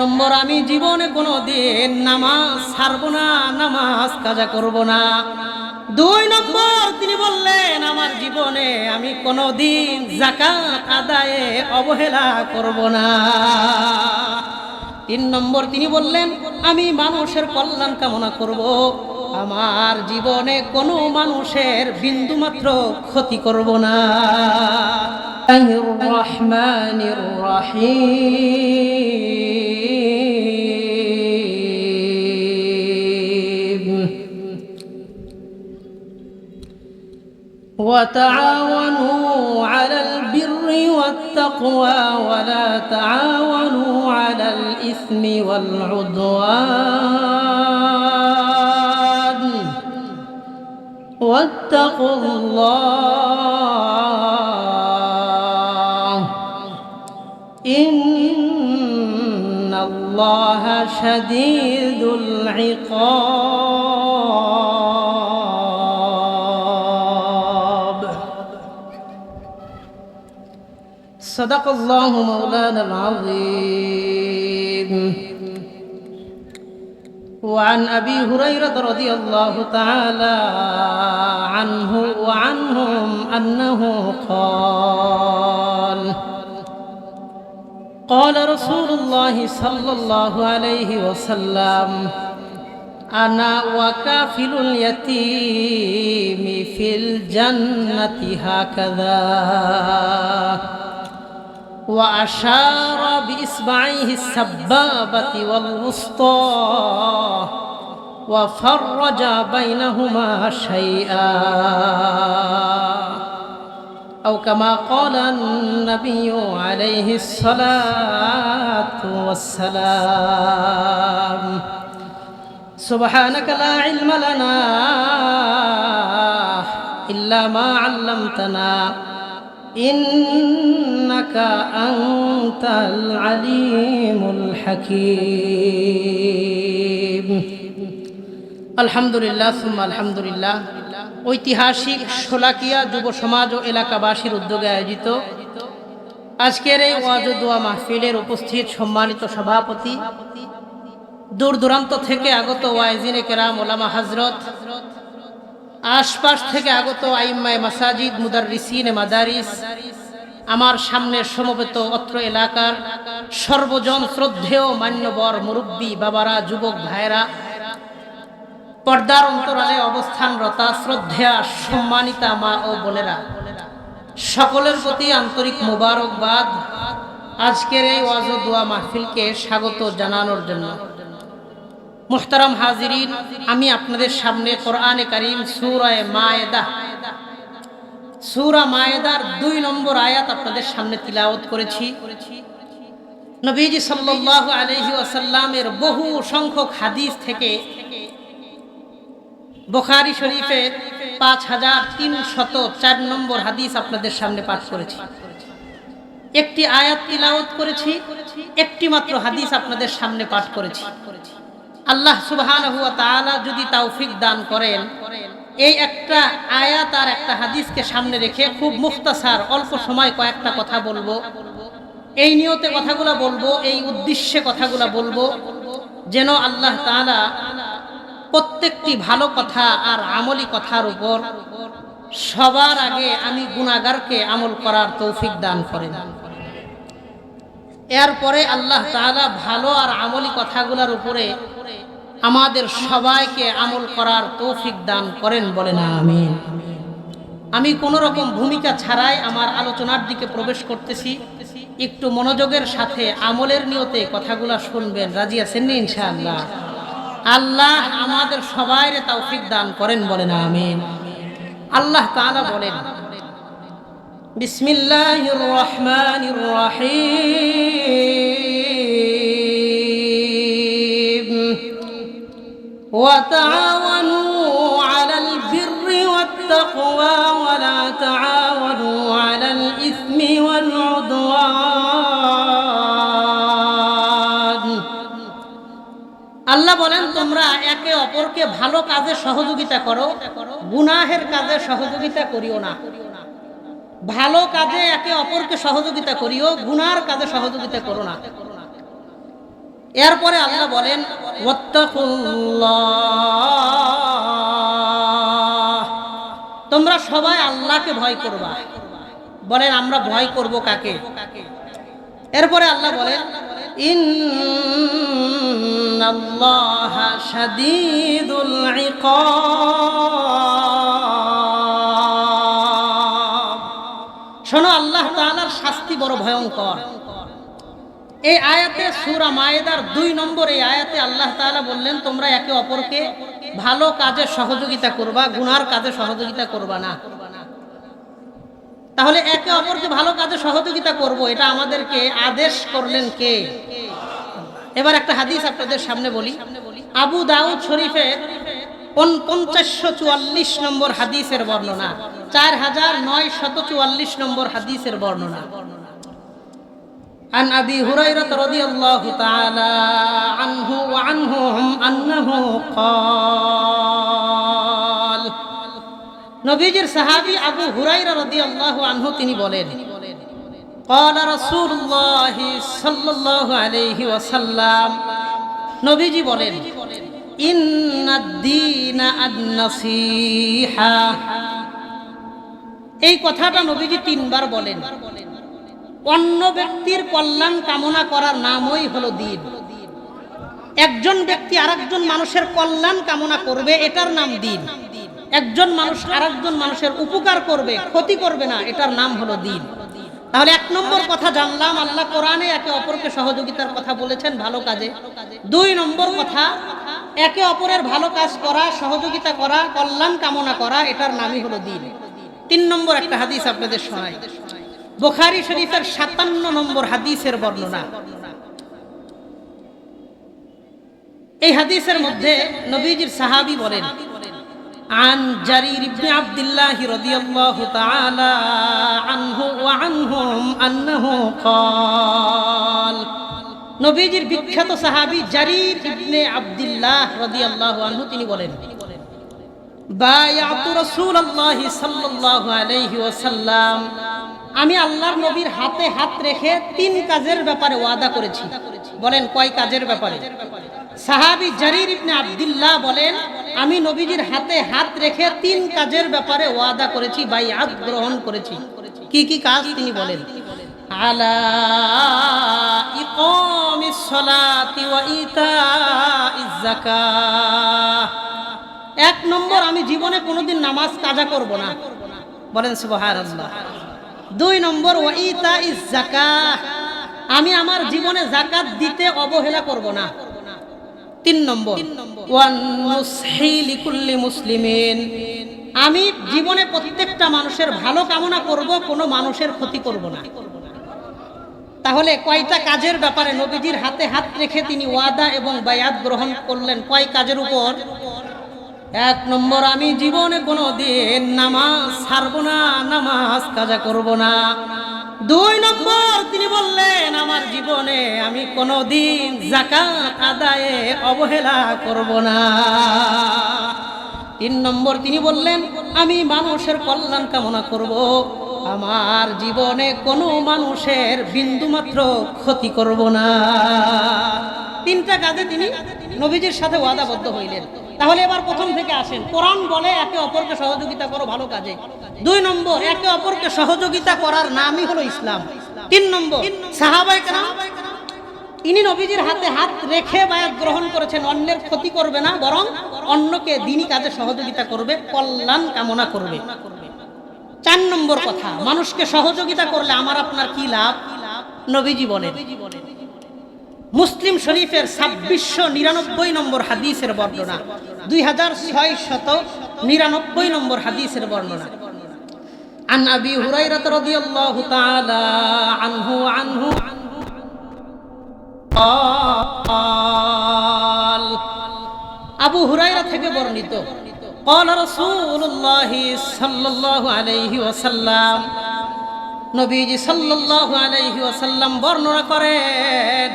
নম্বর, আমি জীবনে কোনো দিন নামাজ ছাড়ব না, নামাজ কাজা করব না। দুই নম্বর, তিনি বললেন, আমার জীবনে আমি কোনো দিন জাকাত আদায়ে অবহেলা করব না। তিন নম্বর, তিনি বললেন, আমি মানুষের কল্যাণ কামনা করব। আমার জীবনে কোনো মানুষের বিন্দুমাত্র ক্ষতি করব না الرحمن الرحيم وتعاونوا على البر والتقوى ولا تعاونوا على الإثم والعدوان واتقوا الله. إن الله شديد العقاب. صدق الله مولانا العظيم. وعن ابي هريره رضي الله تعالى عنه وعنهم انه قال قال رسول الله صلى الله عليه وسلم انا وكافل اليتيم في الجنه هكذا وأشار بإصبعيه السبابة والوسطى وفرج بينهما شيئا. أو كما قال النبي عليه الصلاة والسلام سبحانك لا علم لنا إلا ما علمتنا. ইন্নাকা الحكيم আলিমুল لله আলহামদুলিল্লাহ الحمد আলহামদুলিল্লাহ। ঐতিহাসিক শোলাকিয়া যুব সমাজ ও এলাকাবাসীর উদ্যোগে আয়োজিত আজকের এই ওয়াজুদোয়া মাহফিলের উপস্থিত সম্মানিত সভাপতি। দূর দূরান্ত থেকে আগত ওয়াইজিনে কেরাম ওলামা হজরত আশপাশ থেকে আগত আইম্মায় মাসাজিদ মুদারিসিন মাদারিস, আমার সামনে সমবেত অত্র এলাকার সর্বজন শ্রদ্ধেয়, মান্যবর মুরব্বী বাবারা, যুবক ভাইরা পর্দার অন্তরালে অবস্থানরতা, শ্রদ্ধেয়া, সম্মানিতা মা ও বোনেরা, সকলের প্রতি আন্তরিক মোবারকবাদ। আজকের এই ওয়াজ দোয়া মাহফিলকে স্বাগত জানানোর জন্য। মোহতারাম হাজিরিন, আমি আপনাদের সামনে কোরআনে কারিম সুরায় মায়েদা, সুরা মায়েদার দুই নম্বর আয়াত আপনাদের সামনে তিলাওয়াত করেছি। নবীজি সাল্লাল্লাহু আলাইহি ওয়াসাল্লামের বহু সংখ্যক হাদিস থেকে বোখারি শরীফের পাঁচ হাজার তিনশত চার নম্বর হাদিস আপনাদের সামনে পাঠ করেছি। একটি আয়াত তিলাওয়াত করেছি একটি মাত্র হাদিস আপনাদের সামনে পাঠ করেছি। আল্লাহ তাআলা যদি তৌফিক দান করেন, এই একটা আয়াত আর একটা হাদিসকে সামনে রেখে খুব মুখতাসার অল্প সময় কয়েকটা কথা বলব। এই নিয়তে কথাগুলো বলব, এই উদ্দেশ্যে কথাগুলো বলব, যেন আল্লাহ তাআলা প্রত্যেকটি ভালো কথা আর আমলি কথার উপর সবার আগে আমি গুণাগারকে আমল করার তৌফিক দান করেন। এরপরে আল্লাহ তাআলা ভালো আর আমলি কথাগুলোর উপরে আমাদের সবাইকে আমল করার তৌফিক দান করেন বলেন আমিন। আমি কোন রকম ভূমিকা ছাড়াই আমার আলোচনার দিকে প্রবেশ করতেছি। একটু মনোযোগের সাথে আমলের নিয়তে কথাগুলা শুনবেন। রাজি আছেন নি ইনশাআল্লাহ? আল্লাহ আমাদের সবাই তৌফিক দান করেন বলেন আমিন। আল্লাহ তাআলা বলেন, বিসমিল্লাহির রহমানির রহিম। وتعاونوا على البر والتقوى ولا تعاونوا على الإثم والعدوان আল্লাহ বলেন তোমরা একে অপরকে ভালো কাজে সহযোগিতা করো গুনাহের কাজে সহযোগিতা করিও না ভালো কাজে একে অপরকে সহযোগিতা করিও গুনার কাজে সহযোগিতা করো না এরপরে আল্লাহ বলেন তোমরা সবাই আল্লাহকে ভয় করবা। বলেন, আমরা ভয় করব কাকে? এরপরে আল্লাহ বলেন ইকাব। শোনো, আল্লাহ তাআলার শাস্তি বড় ভয়ঙ্কর। এই আয়াতে সূরা মায়েদার দুই নম্বর এই আয়াতে আল্লাহ তালা বললেন, তোমরা একে অপরকে ভালো কাজে সহযোগিতা করবা, গুনার কাজে সহযোগিতা করবা না। তাহলে একে অপরকে ভালো কাজে সহযোগিতা করব, এটা আমাদেরকে আদেশ করলেন কে? এবার একটা হাদিস আপনাদের সামনে বলি। আবু দাউদ শরীফে পঞ্চাশশো চুয়াল্লিশ নম্বর হাদিসের বর্ণনা, চার হাজার নয় শত চুয়াল্লিশ নম্বর হাদিসের বর্ণনা। عن أبي هريرة رضي الله تعالى عنه وعنهم أنه قال নবীজির সাহাবী আবু হুরাইরা রাদিয়াল্লাহু আনহু তিনি বলেন قال رسول الله صلى الله عليه وسلم নবীজি বলেন ইন্নাদ-দীন আন-নাসীহা এই কথাটা নবীজি তিনবার বলেন অন্য ব্যক্তির কল্যাণ কামনা করার নামই হলো দিন। একজন ব্যক্তি আরেকজন মানুষের কল্যাণ কামনা করবে, এটার নাম দিন। একজন মানুষ আরেকজন মানুষের উপকার করবে, ক্ষতি করবে না, এটার নাম হলো দিন। তাহলে এক নম্বর কথা জানলাম, আল্লাহ কোরআনে একে অপরকে সহযোগিতার কথা বলেছেন ভালো কাজে। দুই নম্বর কথা, একে অপরের ভালো কাজ করা, সহযোগিতা করা, কল্যাণ কামনা করা, এটার নামই হলো দিন। তিন নম্বর একটা হাদিস আপনাদের শোনাই। বুখারী শরীফের সাতান্ন নম্বর হাদিসের বর্ণনা এই হাদিসের মধ্যে নবীজির সাহাবী বলেন عن جرير بن عبد الله رضي الله تعالى عنه وعنهم أنه قال নবীজির বিখ্যাত সাহাবী জারির ইবনে আব্দুল্লাহ রাদিয়াল্লাহু আনহু তিনি বলেন বায়াতু রাসূলুল্লাহ সাল্লাল্লাহু আলাইহি ওয়াসাল্লাম আমি আল্লাহর নবীর হাতে হাত রেখে তিন কাজের ব্যাপারে ওয়াদা করেছি। বলেন, কয় কাজের ব্যাপারে? সাহাবী জারির ইবনে আব্দুল্লাহ বলেন, আমি নবীজির হাতে হাত রেখে তিন কাজের ব্যাপারে ওয়াদা করেছি বাইআত গ্রহণ করেছি। কি কি কাজ তিনি বলেন? আলা এক নম্বর, আমি জীবনে কোনোদিন নামাজ কাজা করব না। বলেন, সুবহানাল্লাহ। দুই নম্বর, ওয়া ইতাইজ যাকাহ আমি আমার জীবনে জাকাত দিতে অবহেলা করব না। তিন নম্বর মুসলিমিন। আমি জীবনে প্রত্যেকটা মানুষের ভালো কামনা করব, কোনো মানুষের ক্ষতি করব না। তাহলে কয়টা কাজের ব্যাপারে নবীজির হাতে হাত রেখে তিনি ওয়াদা এবং বায়াত গ্রহণ করলেন? কয় কাজের উপর? এক নম্বর, আমি জীবনে কোনো দিন নামাজ ছাড়ব না, নামাজ কাজা করব না। দুই নম্বর, তিনি বললেন, আমার জীবনে আমি কোনো দিন জাকাত আদায়ে অবহেলা করব না। তিন নম্বর, তিনি বললেন, আমি মানুষের কল্যাণ কামনা করব। আমার জীবনে কোনো মানুষের বিন্দুমাত্র ক্ষতি করব না। তিনটা কাজে তিনি নবীজির সাথে ওয়াদাবদ্ধ হইলেন। তাহলে এবার প্রথম থেকে আসেন। কোরআন বলে একে অপরকে সহযোগিতা করো ভালো কাজে। দুই নম্বর, একে অপরকে সহযোগিতা করার নামই হলো ইসলাম। তিন নম্বর সাহাবাই ইনি নবীজির হাতে হাত রেখে বায়াত গ্রহণ করেছেন, অন্যের ক্ষতি করবে না, বরং অন্যকে দিনই কাজে সহযোগিতা করবে, কল্যাণ কামনা করবে। চার নম্বর কথা, মানুষকে সহযোগিতা করলে আমার আপনার কি লাভ? নবীজি বলেন। মুসলিম শরীফের ছাব্বিশশো নিরানব্বই নম্বর হাদিসের বর্ণনা দুই হাজার ছয় শত নিরানব্বই নম্বর হাদিসের বর্ণনা عن أبي هريرة رضي الله تعالى عنه عنه قال আবু হুরাইরা থেকে বর্ণিত قال رسول الله صلى الله عليه وسلم নবীজি সাল্লাল্লাহু আলাইহি ওয়াসাল্লাম বর্ণনা করেন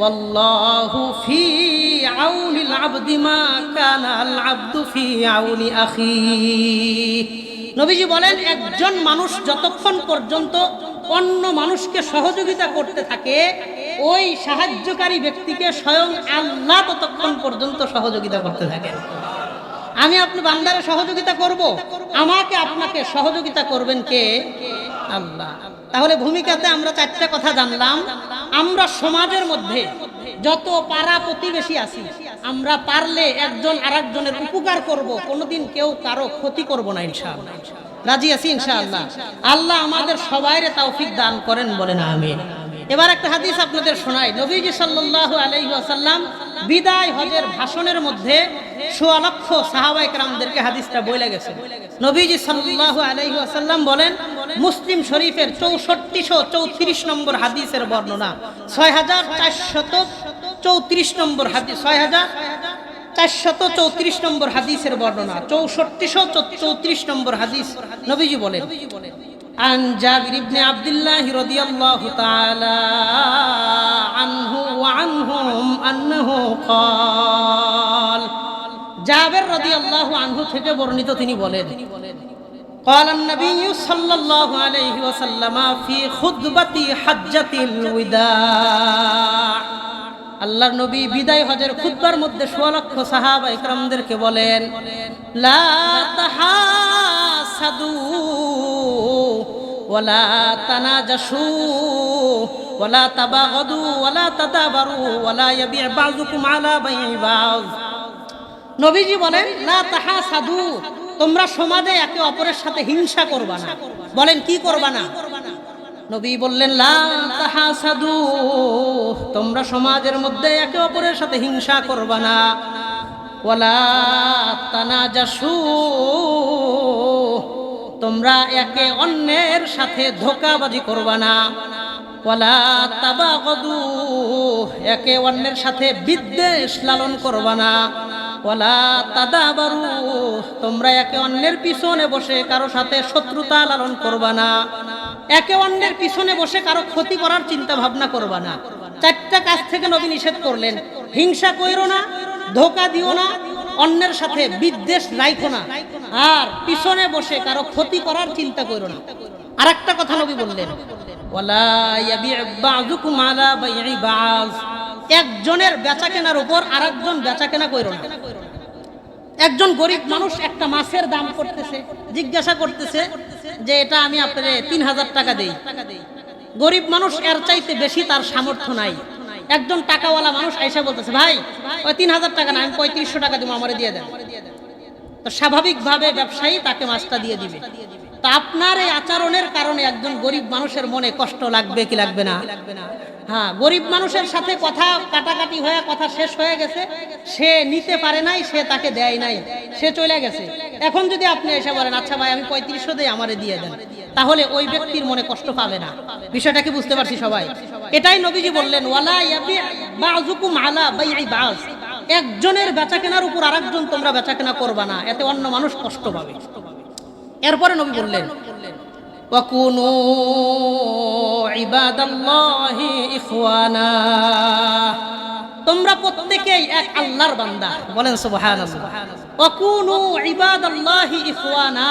والله في عون العبد ما كان العبد في عون اخيه নবীজি বলেন একজন মানুষ যতক্ষণ পর্যন্ত অন্য মানুষকে সহযোগিতা করতে থাকে ওই সাহায্যকারী ব্যক্তিকে স্বয়ং আল্লাহ ততক্ষণ পর্যন্ত সহযোগিতা করতে থাকেন আমি আপনি বান্দারে সহযোগিতা করব আমাকে আপনাকে সহযোগিতা করবেন কে আল্লাহ তাহলে ভূমিকাতে আমরা চারটা কথা জানলাম আমরা সমাজের মধ্যে যত পাড়া প্রতিবেশী আছি, আমরা পারলে একজন আর একজনের উপকার করব, কোনোদিন কেউ কারও ক্ষতি করব না, ইনশাআল্লাহ। রাজি আছি, ইনশাআল্লাহ। আল্লাহ আমাদের সবাইরে তৌফিক দান করেন বলেন, আমিন। এবার একটা হাদিস আপনাদের শোনাই। নবীজি সাল্লাল্লাহু আলাইহি ওয়াসাল্লাম বিদায় হজের ভাষণের মধ্যে সোয়ালক্ষ সাহাবাইকরামদেরকে হাদিসটা বলে গেছে। নবীজি সাল্লাল্লাহু আলাইহি ওয়াসাল্লাম বলেন মুসলিম শরীফের 6434 নম্বর হাদিসের বর্ণনা 6434 নম্বর হাদিস 6000 চারশত চৌত্রিশ নম্বর হাদিসের বর্ণনা চৌষট্টিশো চৌত্রিশ নম্বর হাদিস নবীজি বলেন عن جابر بن عبد الله رضي الله تعالى عنه وعنهم أنه قال জাবের রাদিয়াল্লাহু আনহু থেকে বর্ণিত তিনি বলেন قال النبي صلى الله عليه وسلم في خطبة حجة الوداع আল্লাহর নবী বিদায় হজের খুতবার মধ্যে সোয়া লক্ষ সাহাবা ইকরামদেরকে বলেন লা তাহাসাদু ওয়ালা তানাজাসু ওয়ালা তাবাগাদু ওয়ালা তাদাবারু ওয়ালা ইয়াবি' বাযুকুম আলা বাই'i বায নবীজি বলেন লা তাহাসাদু তোমরা সমাজে একে অপরের সাথে হিংসা করবা না। বলেন, কি করবা না? নবী বললেন তাহাসাদু। তোমরা সমাজের মধ্যে একে অপরের সাথে হিংসা করবা না। ওয়ালা তানাজাসু। তোমরা একে অন্যের সাথে ধোকাবাজি করবা না। ওয়ালা তাবাগদু। একে অন্যের সাথে বিদ্বেষ লালন করবা না। ওয়ালা তাদাবারু, তোমরা একে অন্যের পিছনে বসে কারও সাথে শত্রুতা লালন করবা না। একে অন্যের পিছনে বসে কারও ক্ষতি করার চিন্তা ভাবনা করবা না। চারটা কাজ থেকে নবী নিষেধ করলেন, হিংসা কইরো না, ধোকা দিও না, অন্যের সাথে বিদ্বেষ রাইখো না, আর পিছনে বসে কারও ক্ষতি করার চিন্তা করো না। আর একটা কথা নবী বললেন, ওয়ালা ইয়াবি' বা'যুকুম আলা বা'য একজনের বেচা কেনার উপর আরেকজন বেচা কেনা কইরো না। একজন গরিব মানুষ একটা মাছের দাম করতেছে, জিজ্ঞাসা করতেছে যে এটা আমি আপনার তিন হাজার টাকা দেই। গরিব মানুষ এর চাইতে বেশি তার সামর্থ্য নাই। একজন টাকাওয়ালা মানুষ আইসা বলতেছে, ভাই, ওই তিন হাজার টাকা না, আমি পঁয়ত্রিশশো টাকা দিব, আমার দিয়ে দেন। তো স্বাভাবিকভাবে ব্যবসায়ী তাকে মাছটা দিয়ে দিবে। তা আপনার এই আচরণের কারণে একজন গরিব মানুষের মনে কষ্ট লাগবে কি লাগবে না? হ্যাঁ গরিব মানুষের সাথে কথা কাটাকাটি হয়ে কথা শেষ হয়ে গেছে, সে নিতে পারে নাই, সে তাকে দেয় নাই, সে চলে গেছে। এখন যদি আপনি এসে বলেন আচ্ছা ভাই, আমি পঁয়ত্রিশশো দেই, আমারে দিয়ে দেন, তাহলে ওই ব্যক্তির মনে কষ্ট পাবে না। বিষয়টা কি বুঝতে পারছি সবাই? এটাই নবীজি বললেন, ওয়ালা বাজ একজনের বেচা কেনার উপর আরেকজন তোমরা বেচা কেনা করবা না, এতে অন্য মানুষ কষ্ট পাবে। এরপরে নবী বললেন তোমরা প্রত্যেকেই এক আল্লাহর বান্দা। বলেন ইখওয়ানা।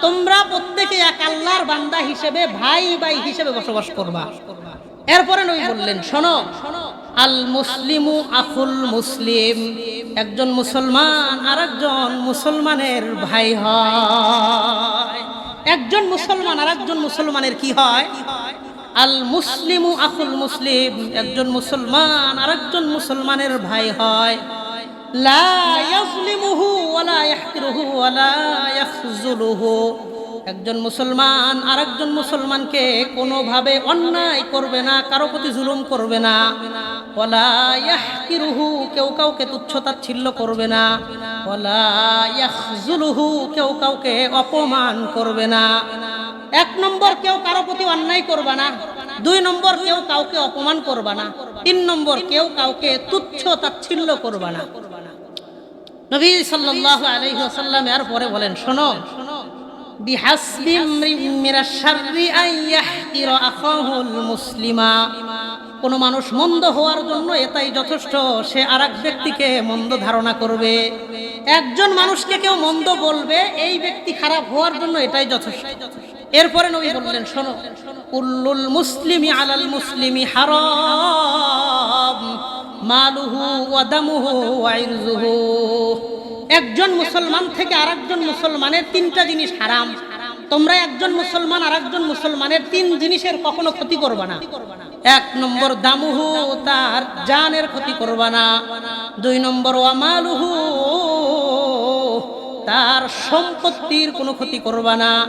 তোমরা প্রত্যেকে এক আল্লাহর বান্দা হিসেবে ভাই ভাই হিসেবে বসবাস করবা। এরপরে নবী বললেন শোনো শোনো আল মুসলিমু আখুল মুসলিম। একজন মুসলমান আর একজন মুসলমানের ভাই হয়। একজন মুসলমান আর একজন মুসলমানের কি হয়? আল মুসলিমু আখুল মুসলিম। একজন মুসলমান আর একজন মুসলমানের ভাই হয়। লা ইয়াজলিমুহু ওয়ালা ইয়াহকিরুহু ওয়ালা ইয়াখজুলুহু। একজন মুসলমান আর একজন মুসলমানকে কোনোভাবে অন্যায় করবে না, কারও প্রতি জুলুম করবে না। ইয়াহকিরুহু, কেউ কাউকে তুচ্ছতাচ্ছিল্য করবে না। ইয়াখজুলুহু, কেউ কাউকে অপমান করবে না। এক নম্বর, কেউ কারও প্রতি অন্যায় করবে না। দুই নম্বর, কেউ কাউকে অপমান করবে না। তিন নম্বর, কেউ কাউকে তুচ্ছ তাচ্ছিল্য করবে না। নবী সাল্লাল্লাহু আলাইহি ওয়াসাল্লাম এর পরে বলেন, শোনো কোন মানুষ মন্দ হওয়ার জন্য এটাই যথেষ্ট, সে আর ব্যক্তিকে মন্দ ধারণা করবে। একজন মানুষকে কেউ মন্দ বলবে, এই ব্যক্তি খারাপ হওয়ার জন্য এটাই যথেষ্ট। এরপরে নবী বললেন, শোনো উল্লুল মুসলিমি আলাল মুসলিমি হারাম, মালুহু ওয়া দামুহু ওয়া ইরজুহু। একজন মুসলমান থেকে আরেকজন মুসলমানের তিনটা জিনিস হারাম। তোমরা একজন মুসলমান, আরেকজন মুসলমানের তিন জিনিসের কখনো ক্ষতি করবে না। এক নম্বর দামুহু, তার জানের ক্ষতি করবে না। দুই নম্বর ওয়ামালুহু তার সম্পত্তির কোনো ক্ষতি করবা না।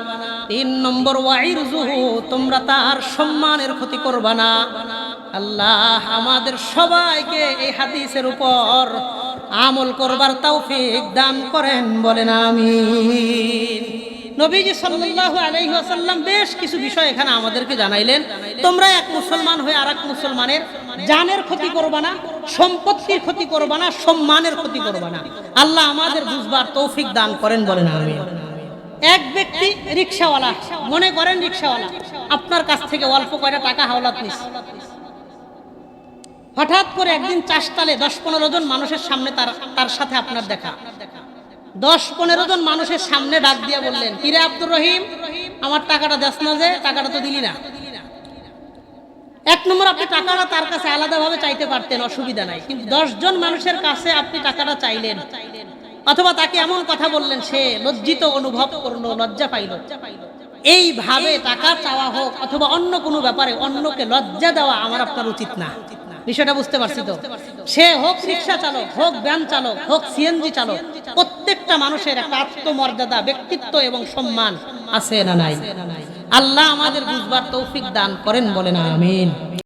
তিন নম্বর ওয়াইর জুহু তোমরা তার সম্মানের ক্ষতি করবা না। আল্লাহ আমাদের সবাইকে এই হাদিসের উপর আমল করবার তৌফিক দান করেন, বলেন আমি নবীজি সাল্লাল্লাহু আলাইহি ওয়াসাল্লাম বেশ কিছু বিষয় এখানে আমাদেরকে জানাইলেন। তোমরা এক মুসলমান হয়ে আরেক মুসলমানের জানের ক্ষতি করবা না, সম্পত্তির ক্ষতি করবা না, সম্মানের ক্ষতি করবা না। আল্লাহ আমাদের বুঝবার তৌফিক দান করেন, বলেন আমি এক ব্যক্তি রিক্সাওয়ালা, মনে করেন রিক্সাওয়ালা, আপনার কাছ থেকে অল্প কয়টা টাকা হাওলাত নিস হঠাৎ করে একদিন চাষতালে দশ পনেরো জন মানুষের সামনে তার তার সাথে আপনার দেখা। দশ পনেরো জন মানুষের সামনে ডাক দিয়ে বললেন, কিরে আব্দুর রহিম, আমার টাকাটা দেস না যে, টাকাটা তো দিলি না। এক নম্বর, আপনি টাকাটা তার কাছে আলাদাভাবে চাইতে পারতেন, অসুবিধা নাই। কিন্তু দশ জন মানুষের কাছে আপনি টাকাটা চাইলেন, অথবা তাকে এমন কথা বললেন, সে লজ্জিত অনুভব করল, লজ্জা পাইল। এইভাবে টাকা চাওয়া হোক, অথবা অন্য কোনো ব্যাপারে অন্যকে লজ্জা দেওয়া আমার আপনার উচিত না। বিষয়টা বুঝতে পারছি তো? সে হোক রিক্সা চালক হোক ব্যান চালক হোক সিএনজি চালক প্রত্যেকটা মানুষের একটা আত্মমর্যাদা ব্যক্তিত্ব এবং সম্মান আছে না নাই? আল্লাহ আমাদের বুঝবার তৌফিক দান করেন বলেন আমিন।